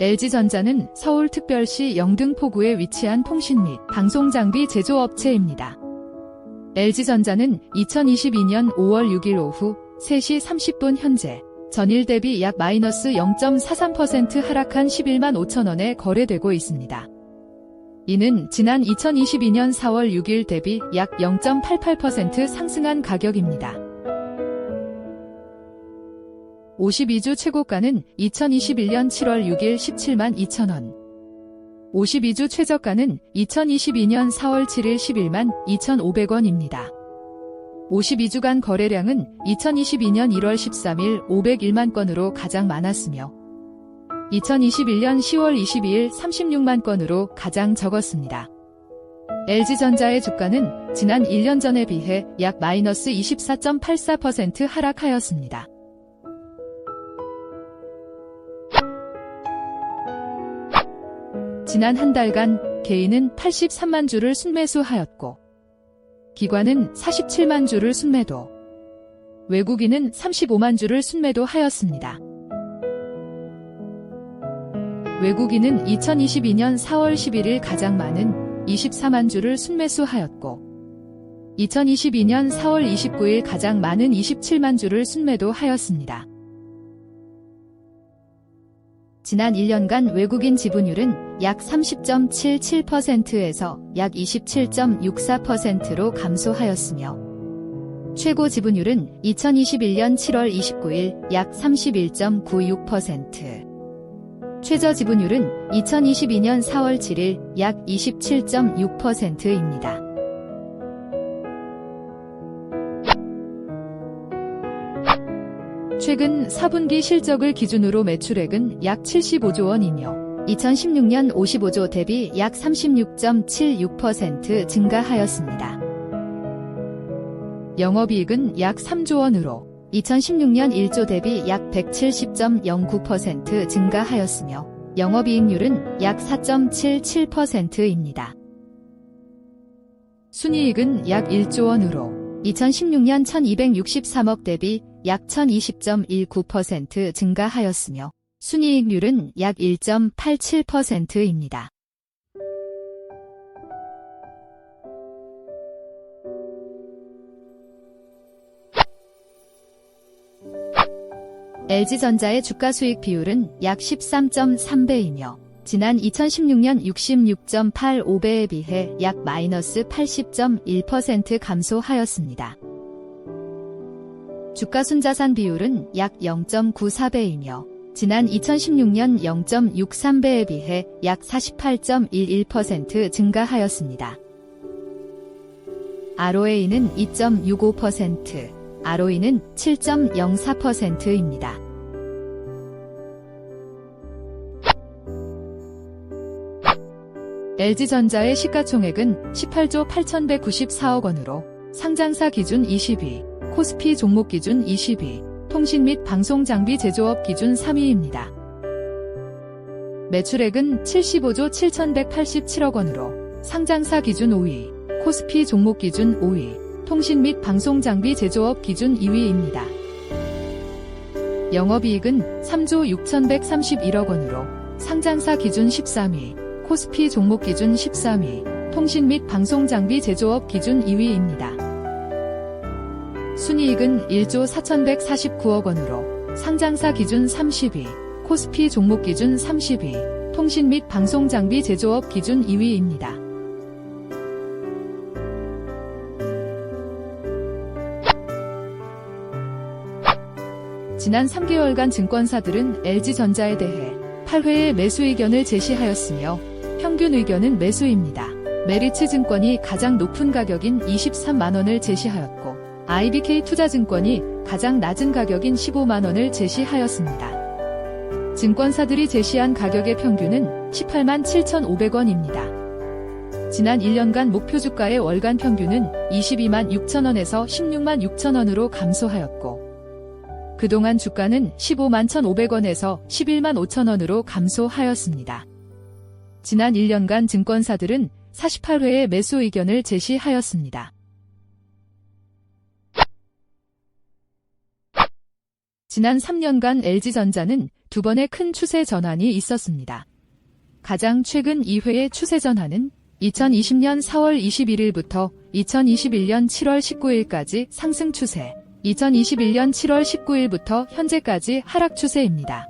LG전자는 서울특별시 영등포구에 위치한 통신 및 방송장비 제조업체입니다. LG전자는 2022년 5월 6일 오후 3시 30분 현재 전일 대비 약 마이너스 0.43% 하락한 11만 5천 원에 거래되고 있습니다. 이는 지난 2022년 4월 6일 대비 약 0.88% 상승한 가격입니다. 52주 최고가는 2021년 7월 6일 17만 2천원. 52주 최저가는 2022년 4월 7일 11만 2,500원입니다. 52주간 거래량은 2022년 1월 13일 501만 건으로 가장 많았으며 2021년 10월 22일 36만 건으로 가장 적었습니다. LG전자의 주가는 지난 1년 전에 비해 약 마이너스 24.84% 하락하였습니다. 지난 한 달간 개인은 83만 주를 순매수하였고 기관은 47만 주를 순매도 외국인은 35만 주를 순매도하였습니다. 외국인은 2022년 4월 11일 가장 많은 24만 주를 순매수하였고 2022년 4월 29일 가장 많은 27만 주를 순매도하였습니다. 지난 1년간 외국인 지분율은 약 30.77%에서 약 27.64%로 감소하였으며 최고 지분율은 2021년 7월 29일 약 31.96%, 최저 지분율은 2022년 4월 7일 약 27.6%입니다. 최근 4분기 실적을 기준으로 매출액은 약 75조 원이며 2016년 55조 대비 약 36.76% 증가하였습니다. 영업이익은 약 3조 원으로 2016년 1조 대비 약 170.09% 증가하였으며 영업이익률은 약 4.77%입니다. 순이익은 약 1조 원으로 2016년 1263억 대비 약 1020.19% 증가하였으며 순이익률은 약 1.87%입니다. LG전자의 주가 수익 비율은 약 13.3배이며 지난 2016년 66.85배에 비해 약 마이너스 80.1% 감소하였습니다. 주가 순자산 비율은 약 0.94배이며 지난 2016년 0.63배에 비해 약 48.11% 증가하였습니다. ROA는 2.65%, ROE는 7.04%입니다. LG전자의 시가총액은 18조 8,194억 원으로 상장사 기준 22, 코스피 종목 기준 22, 통신 및 방송 장비 제조업 기준 3위입니다. 매출액은 75조 7,187억 원으로 상장사 기준 5위, 코스피 종목 기준 5위, 통신 및 방송 장비 제조업 기준 2위입니다. 영업이익은 3조 6,131억 원으로 상장사 기준 13위, 코스피 종목 기준 13위, 통신 및 방송 장비 제조업 기준 2위입니다. 순이익은 1조 4,149억 원으로 상장사 기준 30위, 코스피 종목 기준 30위, 통신 및 방송 장비 제조업 기준 2위입니다. 지난 3개월간 증권사들은 LG전자에 대해 8회의 매수 의견을 제시하였으며 평균 의견은 매수입니다. 메리츠 증권이 가장 높은 가격인 23만원을 제시하였고 IBK 투자증권이 가장 낮은 가격인 15만원을 제시하였습니다. 증권사들이 제시한 가격의 평균은 18만 7,500원입니다. 지난 1년간 목표 주가의 월간 평균은 22만 6천원에서 16만 6천원으로 감소하였고 그동안 주가는 15만 1,500원에서 11만 5천원으로 감소하였습니다. 지난 1년간 증권사들은 48회의 매수 의견을 제시하였습니다. 지난 3년간 LG전자는 두 번의 큰 추세 전환이 있었습니다. 가장 최근 2회의 추세 전환은 2020년 4월 21일부터 2021년 7월 19일까지 상승 추세, 2021년 7월 19일부터 현재까지 하락 추세입니다.